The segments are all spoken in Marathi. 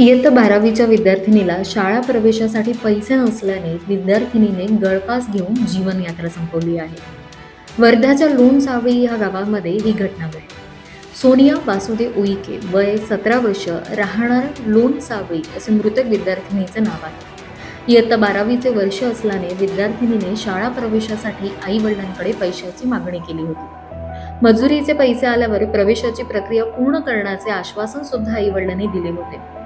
इयत्ता बारावीच्या विद्यार्थिनीला शाळा प्रवेशासाठी पैसे नसल्याने विद्यार्थिनीने गळफास घेऊन जीवनयात्रा संपवली आहे. वर्ध्याच्या लोण सावळी ह्या गावामध्ये ही घटना घडली. सोनिया वासुदेव उईके वय सतरा वर्ष राहणार लोण सावळी असे मृतक विद्यार्थिनीचं नाव आहे. इयत्ता बारावीचे वर्ष असल्याने विद्यार्थिनीने शाळा प्रवेशासाठी आई वडिलांकडे पैशाची मागणी केली होती. मजुरीचे पैसे आल्यावर प्रवेशाची प्रक्रिया पूर्ण करण्याचे आश्वासन सुद्धा आई वडिलांनी दिले होते.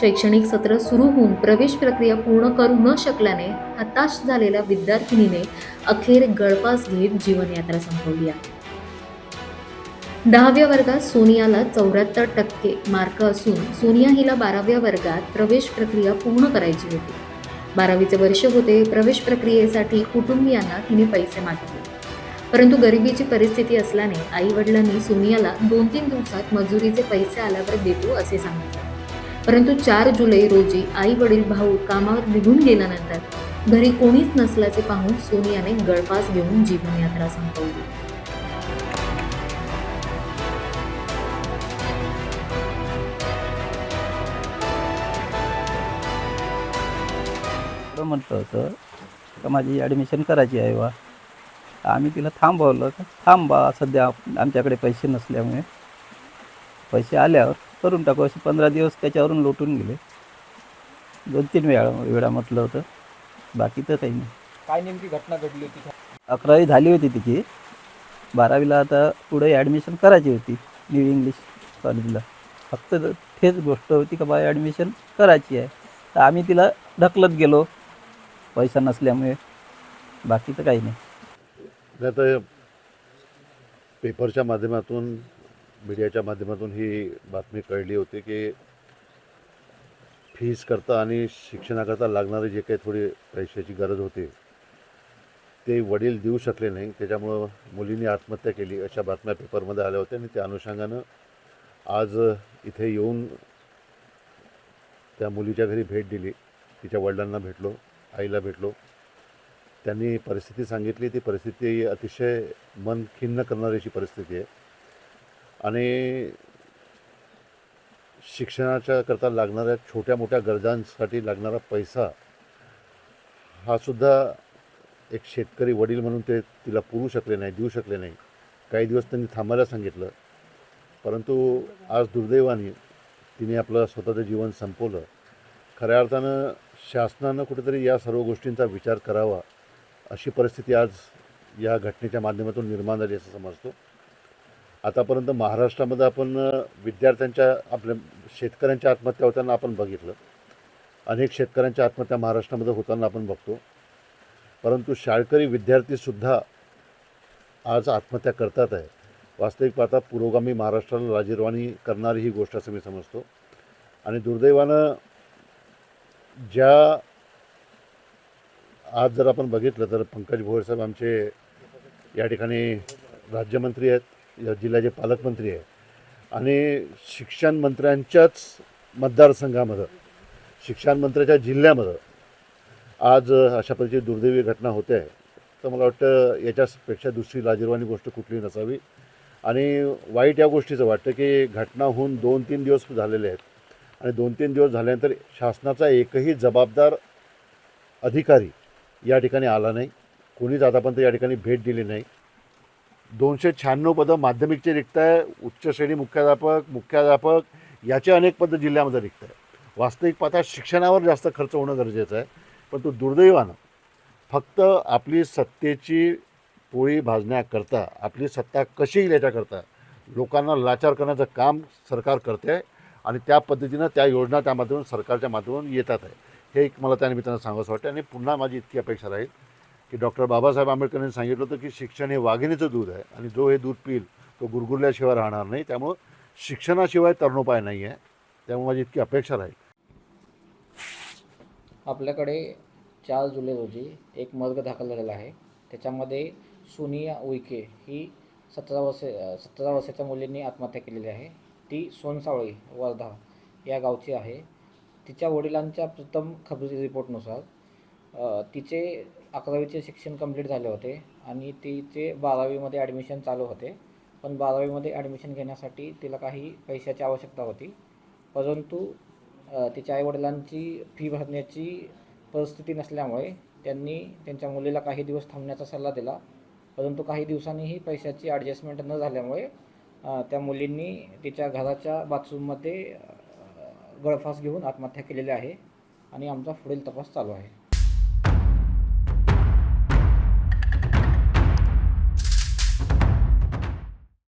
शैक्षणिक सत्र सुरू होऊन प्रवेश प्रक्रिया पूर्ण करू न शकल्याने हताश झालेल्या विद्यार्थिनीने अखेर गळफास घेत जीवनयात्रा संपवली आहे. दहाव्या वर्गात सोनियाला चौऱ्याहत्तर टक्के मार्क असून सोनिया हिला बाराव्या वर्गात प्रवेश प्रक्रिया पूर्ण करायची होती. बारावीचे वर्ष होते प्रवेश प्रक्रियेसाठी कुटुंबियांना तिने पैसे मागितले. परंतु गरिबीची परिस्थिती असल्याने आई वडिलांनी सोनियाला दोन तीन दिवसात मजुरीचे पैसे आल्यावर देतो असे सांगितले. परंतु चार जुलै रोजी आई वडील भाऊ कामावर निघून गेल्यानंतर घरी कोणीच नसल्याचे पाहून सोनियाने गळफास घेऊन जीवनयात्रा संपवली. म्हटलं होतं का माझी ॲडमिशन करायची आहे बा आम्ही तिला थांबवलं. थांबा सध्या आमच्याकडे पैसे नसल्यामुळे. पैसे आल्यावर करून टाकू. असे पंधरा दिवस त्याच्यावरून लोटून गेले. दोन तीन वेळा वेळा म्हटलं होतं. बाकी तर काही नाही. काय नेमकी घटना घडली होती? अकरावी झाली होती तिची. बारावीला आता पुढे ॲडमिशन करायची होती न्यू इंग्लिश कॉलेजला फक्त तेच गोष्ट होती का बा ॲडमिशन करायची आहे. तर आम्ही तिला ढकलत गेलो पैसा नसल्यामुळे. बाकी तर काही नाही. तर पेपरच्या माध्यमातून मीडियाच्या माध्यमातून ही बातमी कळली होती की फीज करता आणि शिक्षणाकरता लागणारी जे काही थोडी पैशाची गरज होती ते वडील देऊ शकले नाही. त्याच्यामुळं मुलींनी आत्महत्या केली अशा बातम्या पेपरमध्ये आल्या होत्या आणि त्या अनुषंगानं आज इथे येऊन त्या मुलीच्या घरी भेट दिली. तिच्या वडिलांना भेटलो आईला भेटलो. त्यांनी परिस्थिती सांगितली. ती परिस्थिती अतिशय मन खिन्न करणारी अशी परिस्थिती आहे. आणि शिक्षणाच्या करता लागणाऱ्या छोट्या मोठ्या गरजांसाठी लागणारा पैसा हा सुद्धा एक शेतकरी वडील म्हणून ते तिला पुरू शकले नाही देऊ शकले नाही. काही दिवस त्यांनी थांबायला सांगितलं. परंतु आज दुर्दैवाने तिने आपलं स्वतःचं जीवन संपवलं. खऱ्या अर्थानं शासनानं कुठेतरी या सर्व गोष्टींचा विचार करावा अशी परिस्थिती आज या घटनेच्या माध्यमातून निर्माण झाली असं समजतो. आतापर्यंत महाराष्ट्रामध्ये आपण विद्यार्थ्यांच्या आपल्या शेतकऱ्यांच्या आत्महत्या होताना आपण बघितलं. अनेक शेतकऱ्यांच्या आत्महत्या महाराष्ट्रामध्ये होताना आपण बघतो. परंतु शाळकरी विद्यार्थीसुद्धा आज आत्महत्या करतात आहे. वास्तविक पाहता पुरोगामी महाराष्ट्राला राजीरवाणी करणारी ही गोष्ट असं मी समजतो. आणि दुर्दैवानं ज्या आज जर आपण बघितलं तर पंकज भोयर साहेब आमचे या ठिकाणी राज्यमंत्री आहेत. या जिल्ह्याचे पालकमंत्री आहे. आणि शिक्षण मंत्र्यांच्याच मतदारसंघामध्ये शिक्षण मंत्र्याच्या जिल्ह्यामध्ये आज अशा पद्धतीची दुर्दैवी घटना होते आहे. तर मला वाटतं याच्यापेक्षा दुसरी लाजीरवाणी गोष्ट कुठली नसावी. आणि वाईट या गोष्टीचं वाटतं की घटना होऊन दोन तीन दिवस झालेले आहेत. आणि दोन तीन दिवस झाल्यानंतर शासनाचा एकही जबाबदार अधिकारी या ठिकाणी आला नाही. कोणीच आतापर्यंत या ठिकाणी भेट दिली नाही. दोनशे शहाण्णव पदं माध्यमिकचे रिक्त आहे उच्च श्रेणी मुख्याध्यापक मुख्याध्यापक याचे अनेक पदं जिल्ह्यामध्ये रिक्त आहे वास्तविक पाहता शिक्षणावर जास्त खर्च होणं गरजेचं आहे पण तो दुर्दैवानं फक्त आपली सत्तेची पोळी भाजण्याकरता आपली सत्ता कशी येईल याच्याकरता लोकांना लाचार करण्याचं काम सरकार करते आहे आणि त्या पद्धतीनं त्या योजना त्या माध्यमातून सरकारच्या माध्यमातून येतात आहे. हे एक मला त्या निमित्तानं सांगावंसं वाटतं आणि पुन्हा माझी इतकी अपेक्षा राहील. की डॉक्टर बाबासाहेब आंबेडकरांनी सांगितलं होतं की शिक्षण हे वाघिणीचं दूध आहे आणि जो हे दूध पिईल तो गुरगुरल्याशिवाय राहणार नाही. त्यामुळं शिक्षणाशिवाय तरणोपाय नाही आहे. त्यामुळे माझी इतकी अपेक्षा राहील. आपल्याकडे चार जुलै रोजी एक मर्ग दाखल झालेला आहे. त्याच्यामध्ये सोनिया उईके ही सतरा वर्ष सतरा वर्षाच्या मुलींनी आत्महत्या केलेली आहे. ती सोनसावळी वर्धा या गावची आहे. तिच्या वडिलांच्या प्रथम खबरी रिपोर्टनुसार तिचे अकरावीचे शिक्षण कंप्लीट झाले होते आणि तिचे बारावीमध्ये ॲडमिशन चालू होते. पण बारावीमध्ये ॲडमिशन घेण्यासाठी तिला काही पैशाची आवश्यकता होती. परंतु तिच्या आईवडिलांची फी भरण्याची परिस्थिती नसल्यामुळे त्यांनी त्यांच्या मुलीला काही दिवस थांबण्याचा सल्ला दिला. परंतु काही दिवसांनीही पैशाची ॲडजस्टमेंट न झाल्यामुळे त्या मुलींनी तिच्या घराच्या बाथरूममध्ये गळफास घेऊन आत्महत्या केलेली आहे आणि आमचा पुढील तपास चालू आहे.